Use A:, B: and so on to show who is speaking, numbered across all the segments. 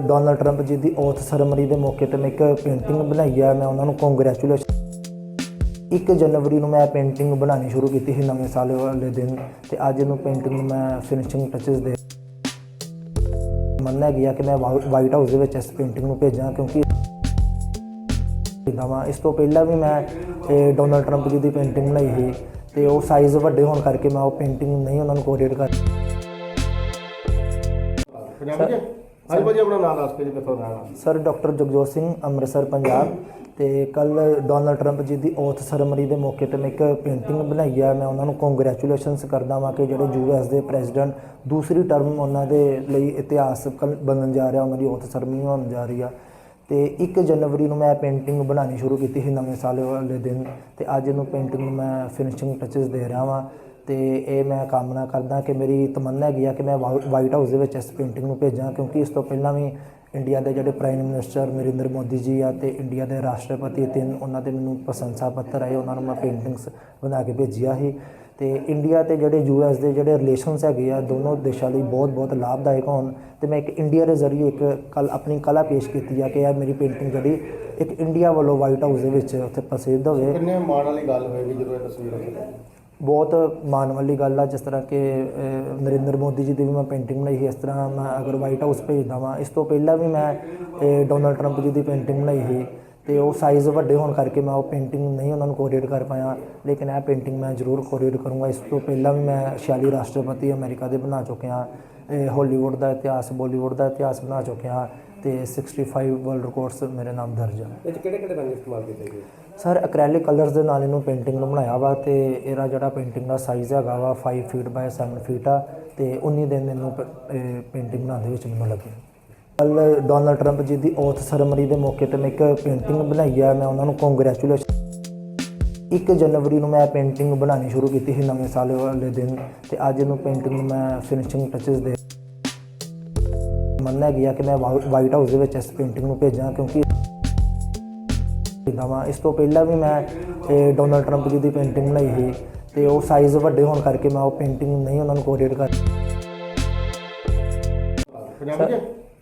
A: Donald Trump ਜੀ ਦੀ oath ceremony ਦੇ ਮੌਕੇ ਤੇ ਮੈਂ ਇੱਕ ਪੇਂਟਿੰਗ ਬਣਾਈ ਆ, ਮੈਂ ਉਹਨਾਂ ਨੂੰ ਕੰਗ੍ਰੈਚੁਲੇਸ਼ਨ 1 ਜਨਵਰੀ ਨੂੰ ਮੈਂ ਪੇਂਟਿੰਗ ਬਣਾਉਣੀ ਸ਼ੁਰੂ ਕੀਤੀ ਸੀ ਨਵੇਂ ਸਾਲ ਵਾਲੇ ਦਿਨ ਤੇ ਅੱਜ ਨੂੰ ਪੇਂਟਿੰਗ ਨੂੰ ਮੈਂ ਫਿਨਿਸ਼ਿੰਗ ਟੱਚਸ ਦੇ ਮੰਨਿਆ ਗਿਆ ਕਿ ਮੈਂ ਵਾਈਟ ਹਾਊਸ ਦੇ ਵਿੱਚ ਇਸ ਪੇਂਟਿੰਗ ਨੂੰ ਭੇਜਾਂ ਕਿਉਂਕਿ ਨਵਾਂ। ਇਸ ਤੋਂ ਪਹਿਲਾਂ ਵੀ ਮੈਂ ਡੋਨਲਡ ਟਰੰਪ ਜੀ ਦੀ ਪੇਂਟਿੰਗ ਬਣਾਈ ਸੀ ਤੇ ਉਹ ਸਾਈਜ਼ ਵੱਡੇ ਹੋਣ ਕਰਕੇ ਮੈਂ ਉਹ ਪੇਂਟਿੰਗ ਨਹੀਂ ਉਹਨਾਂ ਨੂੰ ਕੋਰੀਅਰ ਕਰ
B: ਹਾਂਜੀ ਭਾਜੀ, ਆਪਣਾ ਨਾਮ ਦੱਸ ਕੇ ਜੀ ਕਿੱਥੋਂ ਰਹਿਣਾ
A: ਸਰ, ਡਾਕਟਰ ਜਗਜੋਤ ਸਿੰਘ, ਅੰਮ੍ਰਿਤਸਰ, ਪੰਜਾਬ। ਤੇ ਕੱਲ ਡੋਨਲਡ ਟਰੰਪ ਜੀ ਦੀ ਔਥ ਸਰਮਨੀ ਦੇ ਮੌਕੇ ਤੇ ਮੈਂ ਇੱਕ ਪੇਂਟਿੰਗ ਬਣਾਈ ਆ। ਮੈਂ ਉਹਨਾਂ ਨੂੰ ਕੰਗ੍ਰੈਚੁਲੇਸ਼ਨਸ ਕਰਦਾ ਵਾਂ ਕਿ ਜਿਹੜੇ ਯੂਐਸ ਦੇ ਪ੍ਰੈਜ਼ੀਡੈਂਟ ਦੂਸਰੀ ਟਰਮ ਉਹਨਾਂ ਦੇ ਲਈ ਇਤਿਹਾਸ ਕਲ- ਬਣਨ ਜਾ ਰਿਹਾ, ਉਹਨਾਂ ਦੀ ਔਥ ਸਰਮਨੀ ਹੋਣ ਜਾ ਰਹੀ ਆ। ਤੇ 1 ਜਨਵਰੀ ਨੂੰ ਮੈਂ ਪੇਂਟਿੰਗ ਬਣਾਉਣੀ ਸ਼ੁਰੂ ਕੀਤੀ ਸੀ ਨਵੇਂ ਸਾਲ ਵਾਲੇ ਦਿਨ। ਤੇ ਅੱਜ ਇਹਨੂੰ ਪੇਂਟਿੰਗ ਨੂੰ ਮੈਂ ਫਿਨਿਸ਼ਿੰਗ ਟੱਚਸ ਦੇ ਰਿਹਾ ਵਾਂ। ਤੇ ਇਹ ਮੈਂ ਕਾਮਨਾ ਕਰਦਾ ਕਿ ਮੇਰੀ ਤਮੰਨਾ ਹੈਗੀ ਆ ਕਿ ਮੈਂ ਵਾਈਟ ਹਾਊਸ ਦੇ ਵਿੱਚ ਇਸ ਪੇਂਟਿੰਗ ਨੂੰ ਭੇਜਾਂ, ਕਿਉਂਕਿ ਇਸ ਤੋਂ ਪਹਿਲਾਂ ਵੀ ਇੰਡੀਆ ਦੇ ਜਿਹੜੇ ਪ੍ਰਾਈਮ ਮਿਨਿਸਟਰ ਨਰਿੰਦਰ ਮੋਦੀ ਜੀ ਆ ਤੇ ਇੰਡੀਆ ਦੇ ਰਾਸ਼ਟਰਪਤੀ ਤਿੰਨ, ਉਹਨਾਂ ਦੇ ਮੈਨੂੰ ਪ੍ਰਸ਼ੰਸਾ ਪੱਤਰ ਆਏ, ਉਹਨਾਂ ਨੂੰ ਮੈਂ ਪੇਂਟਿੰਗਸ ਬਣਾ ਕੇ ਭੇਜੀਆਂ ਸੀ। ਤੇ ਇੰਡੀਆ ਤੇ ਜਿਹੜੇ ਯੂਐਸ ਦੇ ਜਿਹੜੇ ਰਿਲੇਸ਼ਨਸ ਹੈਗੇ ਆ, ਦੋਨੋਂ ਦੇਸ਼ਾਂ ਲਈ ਬਹੁਤ ਬਹੁਤ ਲਾਭਦਾਇਕ ਹੋਣ। ਤੇ ਮੈਂ ਇੱਕ ਇੰਡੀਆ ਦੇ ਜ਼ਰੀਏ ਇੱਕ ਕੱਲ, ਆਪਣੀ ਕਲਾ ਪੇਸ਼ ਕੀਤੀ ਆ ਕਿ ਇਹ ਮੇਰੀ ਪੇਂਟਿੰਗ ਜਿਹੜੀ ਇੱਕ ਇੰਡੀਆ ਵੱਲੋਂ ਵਾਈਟ ਹਾਊਸ ਦੇ ਵਿੱਚ ਉੱਥੇ ਪ੍ਰਸਿੱਧ ਹੋਵੇ।
B: ਕਿੰਨੇ ਮਾਣ ਵਾਲੀ ਗੱਲ ਹੋਏਗੀ ਜਦੋਂ ਇਹ ਤਸਵੀਰ ਉੱਥੇ
A: ਬਹੁਤ ਮਾਣ ਵਾਲੀ ਗੱਲ ਆ ਜਿਸ ਤਰ੍ਹਾਂ ਕਿ ਨਰਿੰਦਰ ਮੋਦੀ ਜੀ ਦੀ ਵੀ ਮੈਂ ਪੇਂਟਿੰਗ ਬਣਾਈ ਸੀ ਇਸ ਤਰ੍ਹਾਂ ਮੈਂ ਅਗਰ ਵਾਈਟ ਹਾਊਸ ਭੇਜਦਾ ਵਾਂ। ਇਸ ਤੋਂ ਪਹਿਲਾਂ ਵੀ ਮੈਂ ਇਹ, ਡੋਨਲਡ ਟਰੰਪ ਜੀ ਦੀ ਪੇਂਟਿੰਗ ਬਣਾਈ ਸੀ ਤੇ ਉਹ ਸਾਈਜ਼ ਵੱਡੇ ਹੋਣ ਕਰਕੇ ਮੈਂ ਉਹ ਪੇਂਟਿੰਗ ਨਹੀਂ ਉਹਨਾਂ ਨੂੰ ਕੋਰੀਅਰ ਕਰ ਪਾਇਆ ਲੇਕਿਨ ਇਹ ਪੇਂਟਿੰਗ ਮੈਂ ਜ਼ਰੂਰ ਕੋਰੀਅਰ ਕਰੂੰਗਾ। ਇਸ ਤੋਂ ਪਹਿਲਾਂ ਵੀ ਮੈਂ 46 ਰਾਸ਼ਟਰਪਤੀ ਅਮਰੀਕਾ ਦੇ ਬਣਾ ਚੁੱਕਿਆ ਇਹ ਹਾਲੀਵੁੱਡ ਦਾ ਇਤਿਹਾਸ ਬਾਲੀਵੁੱਡ ਦਾ ਇਤਿਹਾਸ ਬਣਾ ਚੁੱਕਿਆ ਤੇ 65 ਵਰਲਡ ਰਿਕਾਰਡਸ ਮੇਰੇ ਨਾਮ ਦਰਜ ਆ।
B: ਇਹ ਕਿਹੜੇ ਕਿਹੜੇ ਰੰਗ ਇਸਤੇਮਾਲ ਕੀਤੇ ਗਏ?
A: ਸਰ ਐਕ੍ਰੈਲਿਕ ਕਲਰਸ ਦੇ ਨਾਲ ਇਹਨੂੰ ਪੇਂਟਿੰਗ ਨੂੰ ਬਣਾਇਆ ਵਾ ਤੇ ਇਹਦਾ ਜਿਹੜਾ ਪੇਂਟਿੰਗ ਦਾ ਸਾਈਜ਼ ਹੈਗਾ ਵਾ 5 ਫੀਟ ਬਾਈ 7 ਫੀਟ ਆ ਤੇ 19 ਦਿਨ ਇਹਨੂੰ ਪੇਂਟਿੰਗ ਬਣਾਉਣ ਦੇ ਵਿੱਚ ਮੈਨੂੰ ਲੱਗੇ ਕੱਲ ਡੋਨਲਡ ਟਰੰਪ ਜੀ ਦੀ ਔਥ ਸਰਮਰੀ ਦੇ ਮੌਕੇ ਤੇ ਮੈਂ ਇੱਕ ਪੇਂਟਿੰਗ ਬਣਾਈ ਆ, ਮੈਂ ਉਹਨਾਂ ਨੂੰ ਕੰਗ੍ਰੈਚੁਲੇਸ਼ਨ 1 ਜਨਵਰੀ ਨੂੰ ਮੈਂ ਪੇਂਟਿੰਗ ਬਣਾਉਣੀ ਸ਼ੁਰੂ ਕੀਤੀ ਸੀ ਨਵੇਂ ਸਾਲ ਵਾਲੇ ਦਿਨ ਤੇ ਅੱਜ ਇਹਨੂੰ ਪੇਂਟਿੰਗ ਨੂੰ ਮੈਂ ਫਿਨਿਸ਼ਿੰਗ ਟੱਚਸ ਦੇ ਮੰਨਿਆ ਗਿਆ ਕਿ ਮੈਂ ਵਾਈਟ ਹਾਊਸ ਦੇ ਵਿੱਚ ਇਸ ਪੇਂਟਿੰਗ ਨੂੰ ਭੇਜਾਂ ਕਿਉਂਕਿ ਵਾ। ਇਸ ਤੋਂ ਪਹਿਲਾਂ ਵੀ ਮੈਂ ਇਹ, ਡੋਨਲਡ ਟਰੰਪ ਜੀ ਦੀ ਪੇਂਟਿੰਗ ਬਣਾਈ ਸੀ ਤੇ ਉਹ ਸਾਈਜ਼ ਵੱਡੇ ਹੋਣ ਕਰਕੇ ਮੈਂ ਉਹ ਪੇਂਟਿੰਗ ਨਹੀਂ ਉਹਨਾਂ ਨੂੰ ਕੋਰੀਅਰ ਕਰ
B: ਪੰਜਾਬੀ ਜੀ?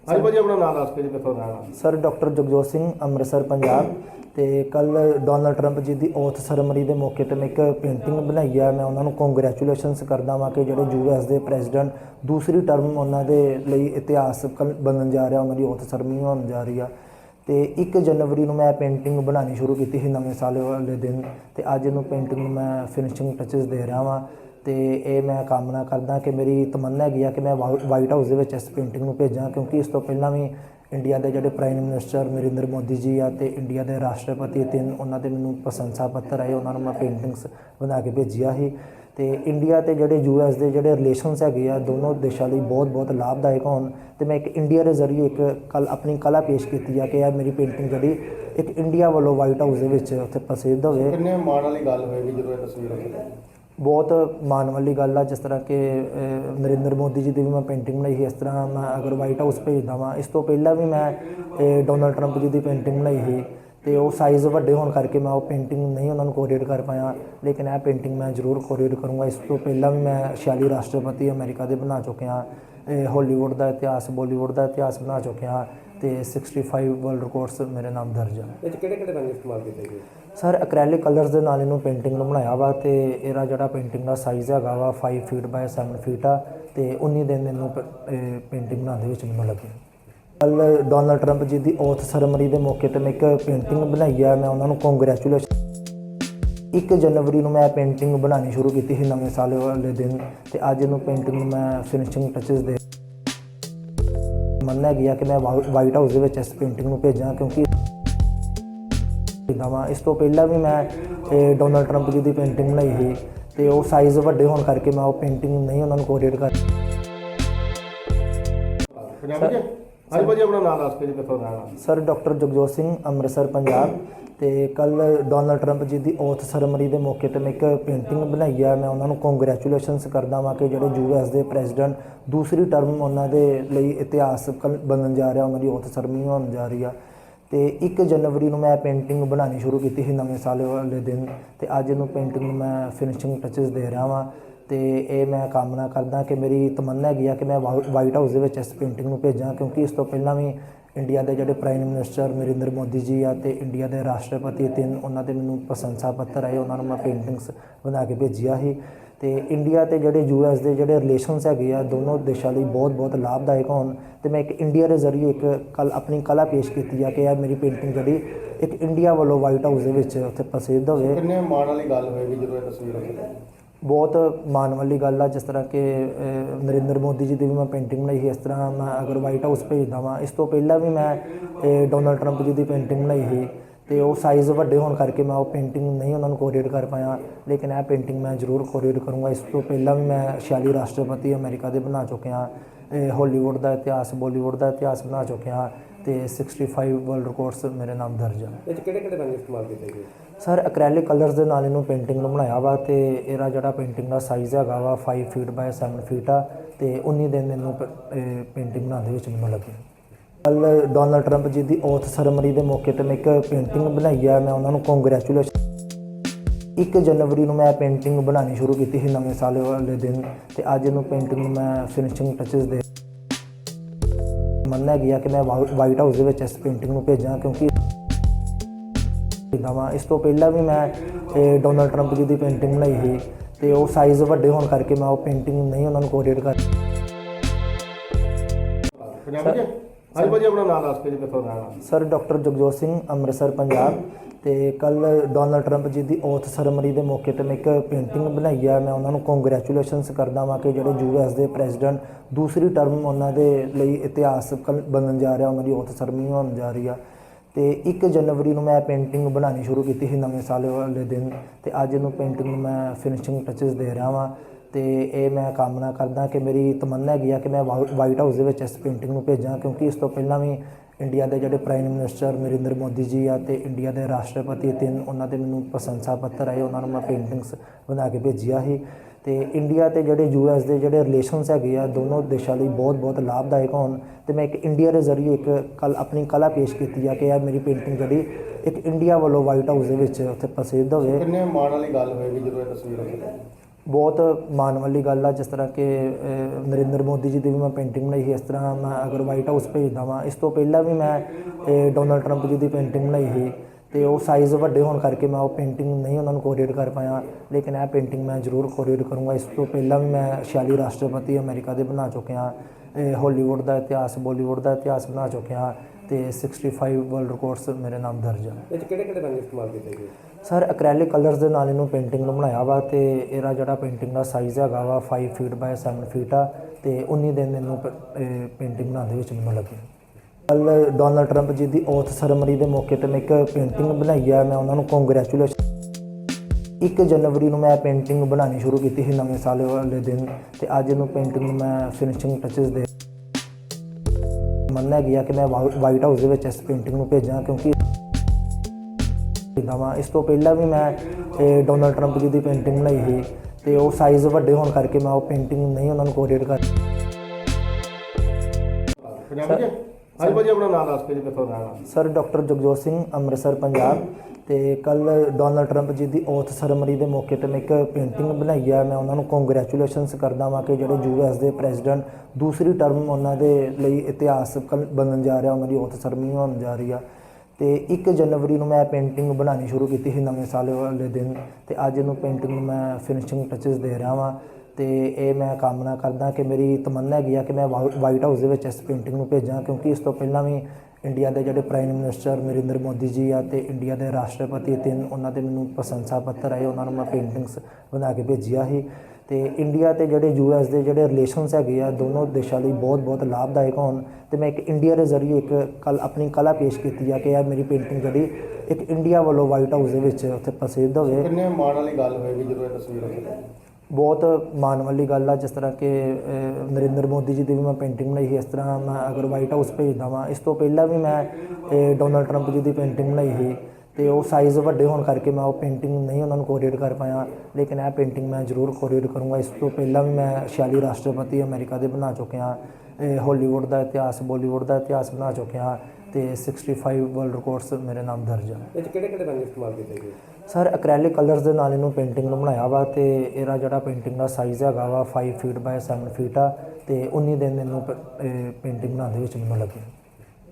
B: ਹਾਂਜੀ ਭਾਜੀ ਆਪਣਾ ਨਾਮ ਦੱਸ ਕੇ ਜੀ ਕਿੱਥੋਂ ਰਹਿਣਾ
A: ਸਰ ਡਾਕਟਰ ਜਗਜੋਤ ਸਿੰਘ ਅੰਮ੍ਰਿਤਸਰ ਪੰਜਾਬ। ਤੇ ਕੱਲ ਡੋਨਲਡ ਟਰੰਪ ਜੀ ਦੀ ਔਥ ਸਰਮਨੀ ਦੇ ਮੌਕੇ ਤੇ ਮੈਂ ਇੱਕ ਪੇਂਟਿੰਗ ਬਣਾਈ ਆ। ਮੈਂ ਉਹਨਾਂ ਨੂੰ ਕੰਗ੍ਰੈਚੁਲੇਸ਼ਨਸ ਕਰਦਾ ਵਾਂ ਕਿ ਜਿਹੜੇ ਯੂਐਸ ਦੇ ਪ੍ਰੈਜ਼ੀਡੈਂਟ ਦੂਸਰੀ ਟਰਮ ਉਹਨਾਂ ਦੇ ਲਈ ਇਤਿਹਾਸ ਬਣਨ ਜਾ ਰਿਹਾ ਉਹਨਾਂ ਦੀ ਔਥ ਸਰਮਨੀ ਹੋਣ ਜਾ ਰਹੀ ਆ। ਤੇ 1 ਜਨਵਰੀ ਨੂੰ ਮੈਂ ਪੇਂਟਿੰਗ ਬਣਾਉਣੀ ਸ਼ੁਰੂ ਕੀਤੀ ਸੀ ਨਵੇਂ ਸਾਲ ਵਾਲੇ ਦਿਨ ਤੇ ਅੱਜ ਨੂੰ ਪੇਂਟਿੰਗ ਨੂੰ ਮੈਂ ਫਿਨਿਸ਼ਿੰਗ ਟੱਚਸ ਦੇ ਰਿਹਾ ਵਾਂ ਤੇ ਇਹ ਮੈਂ ਕਾਮਨਾ ਕਰਦਾ ਕਿ ਮੇਰੀ ਤਮੰਨਾ ਹੈਗੀ ਆ ਕਿ ਮੈਂ ਵਾਈਟ ਹਾਊਸ ਦੇ ਵਿੱਚ ਇਸ ਪੇਂਟਿੰਗ ਨੂੰ ਭੇਜਾਂ ਕਿਉਂਕਿ ਇਸ ਤੋਂ ਪਹਿਲਾਂ ਵੀ ਇੰਡੀਆ ਦੇ ਜਿਹੜੇ ਪ੍ਰਾਈਮ ਮਿਨਿਸਟਰ ਨਰਿੰਦਰ ਮੋਦੀ ਜੀ ਆ ਤੇ ਇੰਡੀਆ ਦੇ ਰਾਸ਼ਟਰਪਤੀ ਤਿੰਨ, ਉਹਨਾਂ ਦੇ ਮੈਨੂੰ ਪ੍ਰਸ਼ੰਸਾ ਪੱਤਰ ਆਏ, ਉਹਨਾਂ ਨੂੰ ਮੈਂ ਪੇਂਟਿੰਗਸ ਬਣਾ ਕੇ ਭੇਜਿਆ ਸੀ। ਤੇ ਇੰਡੀਆ ਤੇ ਜਿਹੜੇ ਯੂਐਸ ਦੇ ਜਿਹੜੇ ਰਿਲੇਸ਼ਨਸ ਹੈਗੇ ਆ ਦੋਨੋਂ ਦੇਸ਼ਾਂ ਲਈ ਬਹੁਤ ਬਹੁਤ ਲਾਭਦਾਇਕ ਹੋਣ। ਤੇ ਮੈਂ ਇੱਕ ਇੰਡੀਆ ਦੇ ਜ਼ਰੀਏ ਇੱਕ ਕੱਲ ਆਪਣੀ ਕਲਾ ਪੇਸ਼ ਕੀਤੀ ਆ ਕਿ ਇਹ ਮੇਰੀ ਪੇਂਟਿੰਗ ਜਿਹੜੀ ਇੱਕ ਇੰਡੀਆ ਵੱਲੋਂ ਵਾਈਟ ਹਾਊਸ ਦੇ ਵਿੱਚ ਉੱਥੇ ਪ੍ਰਸਿੱਧ ਹੋਵੇ।
B: ਕਿੰਨੇ ਮਾਣ ਵਾਲੀ ਗੱਲ ਹੋਏਗੀ ਜਦੋਂ ਇਹ ਤਸਵੀਰ ਉੱਥੇ
A: ਬਹੁਤ ਮਾਣ ਵਾਲੀ ਗੱਲ ਆ ਜਿਸ ਤਰ੍ਹਾਂ ਕਿ ਨਰਿੰਦਰ ਮੋਦੀ ਜੀ ਦੀ ਵੀ ਮੈਂ ਪੇਂਟਿੰਗ ਬਣਾਈ ਸੀ ਇਸ ਤਰ੍ਹਾਂ ਮੈਂ ਅਗਰ ਵਾਈਟ ਹਾਊਸ ਭੇਜਦਾ ਵਾਂ। ਇਸ ਤੋਂ ਪਹਿਲਾਂ ਵੀ ਮੈਂ ਡੋਨਲਡ ਟਰੰਪ ਜੀ ਦੀ ਪੇਂਟਿੰਗ ਬਣਾਈ ਸੀ। ਤੇ ਉਹ ਸਾਈਜ਼ ਵੱਡੇ ਹੋਣ ਕਰਕੇ ਮੈਂ ਉਹ ਪੇਂਟਿੰਗ ਨਹੀਂ ਉਹਨਾਂ ਨੂੰ ਕੋਰੀਅਰ ਕਰ ਪਾਇਆ। ਲੇਕਿਨ ਇਹ ਪੇਂਟਿੰਗ ਮੈਂ ਜ਼ਰੂਰ ਕੋਰੀਅਰ ਕਰੂੰਗਾ। ਇਸ ਤੋਂ ਪਹਿਲਾਂ ਵੀ ਮੈਂ 46 ਰਾਸ਼ਟਰਪਤੀ ਅਮਰੀਕਾ ਦੇ ਬਣਾ ਚੁੱਕਿਆ। ਇਹ ਹਾਲੀਵੁੱਡ ਦਾ ਇਤਿਹਾਸ ਬਾਲੀਵੁੱਡ ਦਾ ਇਤਿਹਾਸ ਬਣਾ ਚੁੱਕਿਆ ਤੇ 65 ਵਰਲਡ ਰਿਕਾਰਡਸ ਮੇਰੇ ਨਾਮ ਦਰਜ ਆ।
B: ਇਹ ਕਿਹੜੇ ਕਿਹੜੇ ਰੰਗ ਇਸਤੇਮਾਲ ਕੀਤੇ ਗਏ?
A: ਸਰ ਐਕ੍ਰੈਲਿਕ ਕਲਰਸ ਦੇ ਨਾਲ ਇਹਨੂੰ ਪੇਂਟਿੰਗ ਨੂੰ ਬਣਾਇਆ ਵਾ ਤੇ ਇਹਦਾ ਜਿਹੜਾ ਪੇਂਟਿੰਗ ਦਾ ਸਾਈਜ਼ ਹੈਗਾ ਵਾ 5 ਫੀਟ ਬਾਈ 7 ਫੀਟ ਆ ਤੇ 19 ਦਿਨ ਇਹਨੂੰ ਪੇਂਟਿੰਗ ਬਣਾਉਣ ਦੇ ਵਿੱਚ ਮੈਨੂੰ ਲੱਗੇ ਕੱਲ ਡੋਨਲਡ ਟਰੰਪ ਜੀ ਦੀ ਔਥ ਸਰਮਰੀ ਦੇ ਮੌਕੇ ਤੇ ਮੈਂ ਇੱਕ ਪੇਂਟਿੰਗ ਬਣਾਈ ਆ ਮੈਂ ਉਹਨਾਂ ਨੂੰ ਕੰਗ੍ਰੈਚੁਲੇਸ਼ਨ 1 ਜਨਵਰੀ ਨੂੰ ਮੈਂ ਪੇਂਟਿੰਗ ਬਣਾਉਣੀ ਸ਼ੁਰੂ ਕੀਤੀ ਸੀ ਨਵੇਂ ਸਾਲ ਵਾਲੇ ਦਿਨ ਤੇ ਅੱਜ ਨੂੰ ਪੇਂਟਿੰਗ ਨੂੰ ਮੈਂ ਫਿਨਿਸ਼ਿੰਗ ਟੱਚਸ ਦੇ ਮੰਨਿਆ ਗਿਆ ਕਿ ਮੈਂ ਵਾਈਟ ਹਾਊਸ ਦੇ ਵਿੱਚ ਇਸ ਪੇਂਟਿੰਗ ਨੂੰ ਭੇਜਾਂ ਕਿਉਂਕਿ ਨਵਾਂ। ਇਸ ਤੋਂ ਪਹਿਲਾਂ ਵੀ ਮੈਂ ਇਹ, ਡੋਨਲਡ ਟਰੰਪ ਜੀ ਦੀ ਪੇਂਟਿੰਗ ਬਣਾਈ ਸੀ ਤੇ ਉਹ ਸਾਈਜ਼ ਵੱਡੇ ਹੋਣ ਕਰਕੇ ਮੈਂ ਉਹ ਪੇਂਟਿੰਗ ਨਹੀਂ ਉਹਨਾਂ ਨੂੰ ਕੋਰੀਅਰ ਕਰ
B: ਹਾਂਜੀ ਭਾਜੀ ਆਪਣਾ ਨਾਮ ਦੱਸ ਕੇ ਜੀ, ਕਿੱਥੋਂ ਰਹਿਣਾ
A: ਸਰ, ਡਾਕਟਰ ਜਗਜੋਤ ਸਿੰਘ, ਅੰਮ੍ਰਿਤਸਰ, ਪੰਜਾਬ। ਤੇ ਕੱਲ ਡੋਨਲਡ ਟਰੰਪ ਜੀ ਦੀ ਔਥ ਸਰਮਰੀ ਦੇ ਮੌਕੇ ਤੇ ਮੈਂ ਇੱਕ ਪੇਂਟਿੰਗ ਬਣਾਈ ਆ। ਮੈਂ ਉਹਨਾਂ ਨੂੰ ਕੰਗ੍ਰੈਚੁਲੇਸ਼ਨਸ ਕਰਦਾ ਵਾਂ ਕਿ ਜਿਹੜੇ ਯੂਐਸ ਦੇ ਪ੍ਰੈਜ਼ੀਡੈਂਟ ਦੂਸਰੀ ਟਰਮ ਉਹਨਾਂ ਦੇ ਲਈ ਇਤਿਹਾਸ ਕਲ- ਬਣਨ ਜਾ ਰਿਹਾ, ਉਹਨਾਂ ਦੀ ਔਥ ਸਰਮਨੀ ਹੋਣ ਜਾ ਰਹੀ ਆ। ਤੇ 1 ਜਨਵਰੀ ਨੂੰ ਮੈਂ ਪੇਂਟਿੰਗ ਬਣਾਉਣੀ ਸ਼ੁਰੂ ਕੀਤੀ ਸੀ ਨਵੇਂ ਸਾਲ ਵਾਲੇ ਦਿਨ। ਤੇ ਅੱਜ ਨੂੰ ਪੇਂਟਿੰਗ ਨੂੰ ਮੈਂ ਫਿਨਿਸ਼ਿੰਗ ਟੱਚਸ ਦੇ ਰਿਹਾ ਵਾਂ। ਤੇ ਇਹ ਮੈਂ ਕਾਮਨਾ ਕਰਦਾ ਕਿ ਮੇਰੀ ਤਮੰਨਾ ਹੈਗੀ ਆ ਕਿ ਮੈਂ ਵਾਈਟ ਹਾਊਸ ਦੇ ਵਿੱਚ ਇਸ ਪੇਂਟਿੰਗ ਨੂੰ ਭੇਜਾਂ, ਕਿਉਂਕਿ ਇਸ ਤੋਂ ਪਹਿਲਾਂ ਵੀ ਇੰਡੀਆ ਦੇ ਜਿਹੜੇ ਪ੍ਰਾਈਮ ਮਿਨਿਸਟਰ ਨਰਿੰਦਰ ਮੋਦੀ ਜੀ ਆ ਤੇ ਇੰਡੀਆ ਦੇ ਰਾਸ਼ਟਰਪਤੀ ਤਿੰਨ, ਉਹਨਾਂ ਦੇ ਮੈਨੂੰ ਪ੍ਰਸ਼ੰਸਾ ਪੱਤਰ ਆਏ, ਉਹਨਾਂ ਨੂੰ ਮੈਂ ਪੇਂਟਿੰਗਸ ਬਣਾ ਕੇ ਭੇਜੀਆਂ ਸੀ। ਤੇ ਇੰਡੀਆ ਤੇ ਜਿਹੜੇ ਯੂਐਸ ਦੇ ਜਿਹੜੇ ਰਿਲੇਸ਼ਨਸ ਹੈਗੇ ਆ, ਦੋਨੋਂ ਦੇਸ਼ਾਂ ਲਈ ਬਹੁਤ ਬਹੁਤ ਲਾਭਦਾਇਕ ਹੋਣ। ਤੇ ਮੈਂ ਇੱਕ ਇੰਡੀਆ ਦੇ ਜ਼ਰੀਏ ਇੱਕ ਕੱਲ, ਆਪਣੀ ਕਲਾ ਪੇਸ਼ ਕੀਤੀ ਆ ਕਿ ਇਹ ਮੇਰੀ ਪੇਂਟਿੰਗ ਜਿਹੜੀ ਇੱਕ ਇੰਡੀਆ ਵੱਲੋਂ ਵਾਈਟ ਹਾਊਸ ਦੇ ਵਿੱਚ ਉੱਥੇ ਪ੍ਰਸਿੱਧ ਹੋਵੇ।
B: ਕਿੰਨੇ ਮਾਣ ਵਾਲੀ ਗੱਲ ਹੋਏਗੀ ਜਦੋਂ ਇਹ ਤਸਵੀਰ ਉੱਥੇ
A: ਬਹੁਤ ਮਾਣ ਵਾਲੀ ਗੱਲ ਆ, ਜਿਸ ਤਰ੍ਹਾਂ ਕਿ ਨਰਿੰਦਰ ਮੋਦੀ ਜੀ ਦੀ ਵੀ ਮੈਂ ਪੇਂਟਿੰਗ ਬਣਾਈ ਸੀ, ਇਸ ਤਰ੍ਹਾਂ ਮੈਂ ਅਗਰ ਵਾਈਟ ਹਾਊਸ ਭੇਜਦਾ ਵਾਂ, ਇਸ ਤੋਂ ਪਹਿਲਾਂ ਵੀ ਮੈਂ ਡੋਨਲਡ ਟਰੰਪ ਜੀ ਦੀ ਪੇਂਟਿੰਗ ਬਣਾਈ ਸੀ ਤੇ ਉਹ ਸਾਈਜ਼ ਵੱਡੇ ਹੋਣ ਕਰਕੇ ਮੈਂ ਉਹ ਪੇਂਟਿੰਗ ਨਹੀਂ ਉਹਨਾਂ ਨੂੰ ਕੋਰੀਅਰ ਕਰ ਪਾਇਆ, ਲੇਕਿਨ ਇਹ ਪੇਂਟਿੰਗ ਮੈਂ ਜ਼ਰੂਰ ਕੋਰੀਅਰ ਕਰੂੰਗਾ। ਇਸ ਤੋਂ ਪਹਿਲਾਂ ਵੀ ਮੈਂ 46 ਰਾਸ਼ਟਰਪਤੀ ਅਮਰੀਕਾ ਦੇ ਬਣਾ ਚੁੱਕਿਆ ਹਾਲੀਵੁੱਡ ਦਾ ਇਤਿਹਾਸ ਬਾਲੀਵੁੱਡ ਦਾ ਇਤਿਹਾਸ ਬਣਾ ਚੁੱਕਿਆ ਤੇ 65 ਵਰਲਡ ਰਿਕਾਰਡਸ ਮੇਰੇ ਨਾਮ ਦਰਜ ਆ।
B: ਇਹ ਕਿਹੜੇ ਕਿਹੜੇ ਰੰਗ ਇਸਤੇਮਾਲ ਕੀਤੇ ਗਏ?
A: ਸਰ ਐਕ੍ਰੈਲਿਕ ਕਲਰਸ ਦੇ ਨਾਲ ਇਹਨੂੰ ਪੇਂਟਿੰਗ ਨੂੰ ਬਣਾਇਆ ਵਾ ਤੇ ਇਹਦਾ ਜਿਹੜਾ ਪੇਂਟਿੰਗ ਦਾ ਸਾਈਜ਼ ਹੈਗਾ ਵਾ 5 ਫੀਟ ਬਾਏ 7 ਫੀਟ ਆ ਤੇ 19 ਦਿਨ ਇਹਨੂੰ ਪੇਂਟਿੰਗ ਬਣਾਉਣ ਦੇ ਵਿੱਚ ਮੈਨੂੰ ਲੱਗੇ ਕੱਲ ਡੋਨਲਡ ਟਰੰਪ ਜੀ ਦੀ ਔਥ ਸਰਮਰੀ ਦੇ ਮੌਕੇ ਤੇ ਮੈਂ ਇੱਕ ਪੇਂਟਿੰਗ ਬਣਾਈ ਆ, ਮੈਂ ਉਹਨਾਂ ਨੂੰ ਕੰਗ੍ਰੈਚੁਲੇਸ਼ਨ 1 ਜਨਵਰੀ ਨੂੰ ਮੈਂ ਪੇਂਟਿੰਗ ਬਣਾਉਣੀ ਸ਼ੁਰੂ ਕੀਤੀ ਸੀ ਨਵੇਂ ਸਾਲ ਵਾਲੇ ਦਿਨ ਤੇ ਅੱਜ ਇਹਨੂੰ ਪੇਂਟਿੰਗ ਨੂੰ ਮੈਂ ਫਿਨਿਸ਼ਿੰਗ ਟੱਚਸ ਦੇ ਮੰਨਿਆ ਗਿਆ ਕਿ ਮੈਂ ਵਾਈਟ ਹਾਊਸ ਦੇ ਵਿੱਚ ਇਸ ਪੇਂਟਿੰਗ ਨੂੰ ਭੇਜਾਂ ਕਿਉਂਕਿ ਦਵਾਂ ਇਸ ਤੋਂ ਪਹਿਲਾਂ ਵੀ ਮੈਂ ਇਹ ਡੋਨਲਡ ਟਰੰਪ ਜੀ ਦੀ ਪੇਂਟਿੰਗ ਬਣਾਈ ਸੀ ਤੇ ਉਹ ਸਾਈਜ਼ ਵੱਡੇ ਹੋਣ ਕਰਕੇ ਮੈਂ ਉਹ ਪੇਂਟਿੰਗ ਨਹੀਂ ਉਹਨਾਂ ਨੂੰ ਕੋਰੀਅਰ ਕਰ
B: ਪੰਜਾਬੀ ਜੀ? ਹਾਂਜੀ ਭਾਜੀ ਆਪਣਾ ਨਾਮ ਦੱਸ ਕੇ ਜੀ ਕਿੱਥੋਂ ਦਾ ਰਹਿਣਾ
A: ਸਰ ਡਾਕਟਰ ਜਗਜੋਤ ਸਿੰਘ ਅੰਮ੍ਰਿਤਸਰ ਪੰਜਾਬ। ਤੇ ਕੱਲ ਡੋਨਲਡ ਟਰੰਪ ਜੀ ਦੀ ਔਥ ਸਰਮਨੀ ਦੇ ਮੌਕੇ ਤੇ ਮੈਂ ਇੱਕ ਪੇਂਟਿੰਗ ਬਣਾਈ ਆ। ਮੈਂ ਉਹਨਾਂ ਨੂੰ ਕੰਗ੍ਰੈਚੁਲੇਸ਼ਨਸ ਕਰਦਾ ਵਾਂ ਕਿ ਜਿਹੜੇ ਯੂਐਸ ਦੇ ਪ੍ਰੈਜ਼ੀਡੈਂਟ ਦੂਸਰੀ ਟਰਮ ਉਹਨਾਂ ਦੇ ਲਈ ਇਤਿਹਾਸ ਬਣਨ ਜਾ ਰਿਹਾ ਉਹਨਾਂ ਦੀ ਔਥ ਸਰਮਨੀ ਹੋਣ ਜਾ ਰਹੀ ਆ। ਤੇ 1 ਜਨਵਰੀ ਨੂੰ ਮੈਂ ਪੇਂਟਿੰਗ ਬਣਾਉਣੀ ਸ਼ੁਰੂ ਕੀਤੀ ਸੀ ਨਵੇਂ ਸਾਲ ਵਾਲੇ ਦਿਨ ਤੇ ਅੱਜ ਇਹਨੂੰ ਪੇਂਟਿੰਗ ਨੂੰ ਮੈਂ ਫਿਨਿਸ਼ਿੰਗ ਟੱਚਸ ਦੇ ਰਿਹਾ ਵਾਂ ਤੇ ਇਹ ਮੈਂ ਕਾਮਨਾ ਕਰਦਾ ਕਿ ਮੇਰੀ ਤਮੰਨਾ ਹੈਗੀ ਆ ਕਿ ਮੈਂ ਵਾਈਟ ਹਾਊਸ ਦੇ ਵਿੱਚ ਇਸ ਪੇਂਟਿੰਗ ਨੂੰ ਭੇਜਾਂ ਕਿਉਂਕਿ ਇਸ ਤੋਂ ਪਹਿਲਾਂ ਵੀ ਇੰਡੀਆ ਦੇ ਜਿਹੜੇ ਪ੍ਰਾਈਮ ਮਿਨਿਸਟਰ ਨਰਿੰਦਰ ਮੋਦੀ ਜੀ ਆ ਤੇ ਇੰਡੀਆ ਦੇ ਰਾਸ਼ਟਰਪਤੀ ਤਿੰਨ, ਉਹਨਾਂ ਦੇ ਮੈਨੂੰ ਪ੍ਰਸ਼ੰਸਾ ਪੱਤਰ ਆਏ, ਉਹਨਾਂ ਨੂੰ ਮੈਂ ਪੇਂਟਿੰਗਸ ਬਣਾ ਕੇ ਭੇਜਿਆ ਸੀ। ਤੇ ਇੰਡੀਆ ਤੇ ਜਿਹੜੇ ਯੂਐਸ ਦੇ ਜਿਹੜੇ ਰਿਲੇਸ਼ਨਸ ਹੈਗੇ ਆ ਦੋਨੋਂ ਦੇਸ਼ਾਂ ਲਈ ਬਹੁਤ ਬਹੁਤ ਲਾਭਦਾਇਕ ਹੋਣ। ਤੇ ਮੈਂ ਇੱਕ ਇੰਡੀਆ ਦੇ ਜ਼ਰੀਏ ਇੱਕ ਕੱਲ ਆਪਣੀ ਕਲਾ ਪੇਸ਼ ਕੀਤੀ ਆ ਕਿ ਇਹ ਮੇਰੀ ਪੇਂਟਿੰਗ ਜਿਹੜੀ ਇੱਕ ਇੰਡੀਆ ਵੱਲੋਂ ਵਾਈਟ ਹਾਊਸ ਦੇ ਵਿੱਚ ਉੱਥੇ ਪ੍ਰਸਿੱਧ ਹੋਵੇ।
B: ਕਿੰਨੇ ਮਾਣ ਵਾਲੀ ਗੱਲ ਹੋਏਗੀ ਜਦੋਂ ਇਹ ਤਸਵੀਰ ਉੱਥੇ
A: ਬਹੁਤ ਮਾਣ ਵਾਲੀ ਗੱਲ ਆ ਜਿਸ ਤਰ੍ਹਾਂ ਕਿ ਨਰਿੰਦਰ ਮੋਦੀ ਜੀ ਦੀ ਵੀ ਮੈਂ ਪੇਂਟਿੰਗ ਬਣਾਈ ਸੀ ਇਸ ਤਰ੍ਹਾਂ ਮੈਂ ਅਗਰ ਵਾਈਟ ਹਾਊਸ ਭੇਜਦਾ ਵਾਂ। ਇਸ ਤੋਂ ਪਹਿਲਾਂ ਵੀ ਮੈਂ ਡੋਨਲਡ ਟਰੰਪ ਜੀ ਦੀ ਪੇਂਟਿੰਗ ਬਣਾਈ ਸੀ। ਤੇ ਉਹ ਸਾਈਜ਼ ਵੱਡੇ ਹੋਣ ਕਰਕੇ ਮੈਂ ਉਹ ਪੇਂਟਿੰਗ ਨਹੀਂ ਉਹਨਾਂ ਨੂੰ ਕੋਰੀਅਰ ਕਰ ਪਾਇਆ। ਲੇਕਿਨ ਇਹ ਪੇਂਟਿੰਗ ਮੈਂ ਜ਼ਰੂਰ ਕੋਰੀਅਰ ਕਰੂੰਗਾ। ਇਸ ਤੋਂ ਪਹਿਲਾਂ ਵੀ ਮੈਂ 46 ਰਾਸ਼ਟਰਪਤੀ ਅਮਰੀਕਾ ਦੇ ਬਣਾ ਚੁੱਕਿਆ। ਹਾਲੀਵੁੱਡ ਦਾ ਇਤਿਹਾਸ ਬਾਲੀਵੁੱਡ ਦਾ ਇਤਿਹਾਸ ਬਣਾ ਚੁੱਕਿਆ ਤੇ 65 ਵਰਲਡ ਰਿਕਾਰਡਸ ਮੇਰੇ ਨਾਮ ਦਰਜ ਆ।
B: ਇਹ ਕਿਹੜੇ ਕਿਹੜੇ ਰੰਗ ਇਸਤੇਮਾਲ ਕੀਤੇ ਗਏ?
A: ਸਰ ਐਕ੍ਰੈਲਿਕ ਕਲਰਸ ਦੇ ਨਾਲ ਇਹਨੂੰ ਪੇਂਟਿੰਗ ਨੂੰ ਬਣਾਇਆ ਵਾ ਤੇ ਇਹਦਾ ਜਿਹੜਾ ਪੇਂਟਿੰਗ ਦਾ ਸਾਈਜ਼ ਹੈਗਾ ਵਾ 5 ਫੀਟ ਬਾਏ 7 ਫੀਟ ਆ ਤੇ 19 ਦਿਨ ਇਹਨੂੰ ਪੇਂਟਿੰਗ ਬਣਾਉਣ ਦੇ ਵਿੱਚ ਮੈਨੂੰ ਲੱਗੇ ਕੱਲ ਡੋਨਲਡ ਟਰੰਪ ਜੀ ਦੀ ਔਥ ਸਰਮਨੀ ਦੇ ਮੌਕੇ ਤੇ ਮੈਂ ਇੱਕ ਪੇਂਟਿੰਗ ਬਣਾਈ ਆ ਮੈਂ ਉਹਨਾਂ ਨੂੰ ਕੰਗ੍ਰੈਚੁਲੇਸ਼ਨ 1 ਜਨਵਰੀ ਨੂੰ ਮੈਂ ਪੇਂਟਿੰਗ ਬਣਾਉਣੀ ਸ਼ੁਰੂ ਕੀਤੀ ਸੀ ਨਵੇਂ ਸਾਲ ਵਾਲੇ ਦਿਨ ਤੇ ਅੱਜ ਇਹਨੂੰ ਪੇਂਟਿੰਗ ਨੂੰ ਮੈਂ ਫਿਨਿਸ਼ਿੰਗ ਟੱਚਸ ਦੇ ਮੰਨਿਆ ਗਿਆ ਕਿ ਮੈਂ ਵਾਈਟ ਹਾਊਸ ਦੇ ਵਿੱਚ ਇਸ ਪੇਂਟਿੰਗ ਨੂੰ ਭੇਜਾਂ ਕਿਉਂਕਿ ਦਵਾਂ ਇਸ ਤੋਂ ਪਹਿਲਾਂ ਵੀ ਮੈਂ ਇਹ, ਡੋਨਲਡ ਟਰੰਪ ਜੀ ਦੀ ਪੇਂਟਿੰਗ ਬਣਾਈ ਸੀ ਤੇ ਉਹ ਸਾਈਜ਼ ਵੱਡੇ ਹੋਣ ਕਰਕੇ ਮੈਂ ਉਹ ਪੇਂਟਿੰਗ ਨਹੀਂ ਉਹਨਾਂ ਨੂੰ ਕੋਰੀਅਰ ਕਰ
B: ਹਾਂਜੀ ਭਾਜੀ, ਆਪਣਾ ਨਾਮ ਦੱਸ ਕੇ ਜੀ ਕਿੱਥੋਂ ਰਹਿਣਾ
A: ਸਰ, ਡਾਕਟਰ ਜਗਜੋਤ ਸਿੰਘ, ਅੰਮ੍ਰਿਤਸਰ, ਪੰਜਾਬ। ਤੇ ਕੱਲ ਡੋਨਲਡ ਟਰੰਪ ਜੀ ਦੀ ਔਥ ਸਰਮਨੀ ਦੇ ਮੌਕੇ ਤੇ ਮੈਂ ਇੱਕ ਪੇਂਟਿੰਗ ਬਣਾਈ ਆ। ਮੈਂ ਉਹਨਾਂ ਨੂੰ ਕੰਗ੍ਰੈਚੁਲੇਸ਼ਨਸ ਕਰਦਾ ਵਾਂ ਕਿ ਜਿਹੜੇ ਯੂਐਸ ਦੇ ਪ੍ਰੈਜ਼ੀਡੈਂਟ ਦੂਸਰੀ ਟਰਮ ਉਹਨਾਂ ਦੇ ਲਈ ਇਤਿਹਾਸ ਕਲ- ਬਣਨ ਜਾ ਰਿਹਾ, ਉਹਨਾਂ ਦੀ ਔਥ ਸਰਮਨੀ ਹੋਣ ਜਾ ਰਹੀ ਆ। ਤੇ 1 ਜਨਵਰੀ ਨੂੰ ਮੈਂ ਪੇਂਟਿੰਗ ਬਣਾਉਣੀ ਸ਼ੁਰੂ ਕੀਤੀ ਸੀ ਨਵੇਂ ਸਾਲ ਵਾਲੇ ਦਿਨ। ਤੇ ਅੱਜ ਇਹਨੂੰ ਪੇਂਟਿੰਗ ਨੂੰ ਮੈਂ ਫਿਨਿਸ਼ਿੰਗ ਟੱਚਸ ਦੇ ਰਿਹਾ ਵਾਂ। ਤੇ ਇਹ ਮੈਂ ਕਾਮਨਾ ਕਰਦਾ ਕਿ ਮੇਰੀ ਤਮੰਨਾ ਹੈਗੀ ਆ ਕਿ ਮੈਂ ਵਾ- ਵਾਈਟ ਹਾਊਸ ਦੇ ਵਿੱਚ ਇਸ ਪੇਂਟਿੰਗ ਨੂੰ ਭੇਜਾਂ, ਕਿਉਂਕਿ ਇਸ ਤੋਂ ਪਹਿਲਾਂ ਵੀ ਇੰਡੀਆ ਦੇ ਜਿਹੜੇ ਪ੍ਰਾਈਮ ਮਿਨਿਸਟਰ ਨਰਿੰਦਰ ਮੋਦੀ ਜੀ ਆ ਤੇ ਇੰਡੀਆ ਦੇ ਰਾਸ਼ਟਰਪਤੀ ਤਿੰਨ, ਉਹਨਾਂ ਦੇ ਮੈਨੂੰ ਪ੍ਰਸ਼ੰਸਾ ਪੱਤਰ ਆਏ, ਉਹਨਾਂ ਨੂੰ ਮੈਂ ਪੇਂਟਿੰਗਸ ਬਣਾ ਕੇ ਭੇਜੀਆਂ ਸੀ। ਤੇ ਇੰਡੀਆ ਤੇ ਜਿਹੜੇ ਯੂਐਸ ਦੇ ਜਿਹੜੇ ਰਿਲੇਸ਼ਨਸ ਹੈਗੇ ਆ, ਦੋਨੋਂ ਦੇਸ਼ਾਂ ਲਈ ਬਹੁਤ ਬਹੁਤ ਲਾਭਦਾਇਕ ਹੋਣ। ਤੇ ਮੈਂ ਇੱਕ ਇੰਡੀਆ ਦੇ ਜ਼ਰੀਏ ਇੱਕ ਕੱਲ, ਆਪਣੀ ਕਲਾ ਪੇਸ਼ ਕੀਤੀ ਆ ਕਿ ਇਹ ਮੇਰੀ ਪੇਂਟਿੰਗ ਜਿਹੜੀ ਇੱਕ ਇੰਡੀਆ ਵੱਲੋਂ ਵਾਈਟ ਹਾਊਸ ਦੇ ਵਿੱਚ ਉੱਥੇ ਪ੍ਰਸਿੱਧ ਹੋਵੇ।
B: ਕਿੰਨੇ ਮਾਣ ਵਾਲੀ ਗੱਲ ਹੋਏਗੀ ਜਦੋਂ ਇਹ ਤਸਵੀਰ ਉੱਥੇ
A: ਬਹੁਤ ਮਾਣ ਵਾਲੀ ਗੱਲ ਆ ਜਿਸ ਤਰ੍ਹਾਂ ਕਿ ਨਰਿੰਦਰ ਮੋਦੀ ਜੀ ਦੀ ਵੀ ਮੈਂ ਪੇਂਟਿੰਗ ਬਣਾਈ ਸੀ ਇਸ ਤਰ੍ਹਾਂ ਮੈਂ ਅਗਰ ਵਾਈਟ ਹਾਊਸ ਭੇਜਦਾ ਵਾਂ। ਇਸ ਤੋਂ ਪਹਿਲਾਂ ਵੀ ਮੈਂ ਇਹ, ਡੋਨਲਡ ਟਰੰਪ ਜੀ ਦੀ ਪੇਂਟਿੰਗ ਬਣਾਈ ਸੀ। ਤੇ ਉਹ ਸਾਈਜ਼ ਵੱਡੇ ਹੋਣ ਕਰਕੇ ਮੈਂ ਉਹ ਪੇਂਟਿੰਗ ਨਹੀਂ ਉਹਨਾਂ ਨੂੰ ਕੋਰੀਅਰ ਕਰ ਪਾਇਆ। ਲੇਕਿਨ ਇਹ ਪੇਂਟਿੰਗ ਮੈਂ ਜ਼ਰੂਰ ਕੋਰੀਅਰ ਕਰੂੰਗਾ। ਇਸ ਤੋਂ ਪਹਿਲਾਂ ਵੀ ਮੈਂ 46 ਰਾਸ਼ਟਰਪਤੀ ਅਮਰੀਕਾ ਦੇ ਬਣਾ ਚੁੱਕਿਆ। ਹਾਲੀਵੁੱਡ ਦਾ ਇਤਿਹਾਸ ਬਾਲੀਵੁੱਡ ਦਾ ਇਤਿਹਾਸ ਬਣਾ ਚੁੱਕਿਆ ਤੇ 65 ਵਰਲਡ ਰਿਕਾਰਡਸ ਮੇਰੇ ਨਾਮ ਦਰਜ ਆ।
B: ਇਹ ਕਿਹੜੇ ਕਿਹੜੇ ਰੰਗ ਇਸਤੇਮਾਲ ਕੀਤੇ ਗਏ?
A: ਸਰ ਐਕ੍ਰੈਲਿਕ ਕਲਰਸ ਦੇ ਨਾਲ ਇਹਨੂੰ ਪੇਂਟਿੰਗ ਨੂੰ ਬਣਾਇਆ ਵਾ ਤੇ ਇਹਦਾ ਜਿਹੜਾ ਪੇਂਟਿੰਗ ਦਾ ਸਾਈਜ਼ ਹੈਗਾ ਵਾ 5 ਫੀਟ ਬਾਈ 7 ਫੀਟ ਆ ਤੇ 19 ਦਿਨ ਇਹਨੂੰ ਪੇਂਟਿੰਗ ਬਣਾਉਣ ਦੇ ਵਿੱਚ ਮੈਨੂੰ ਲੱਗੇ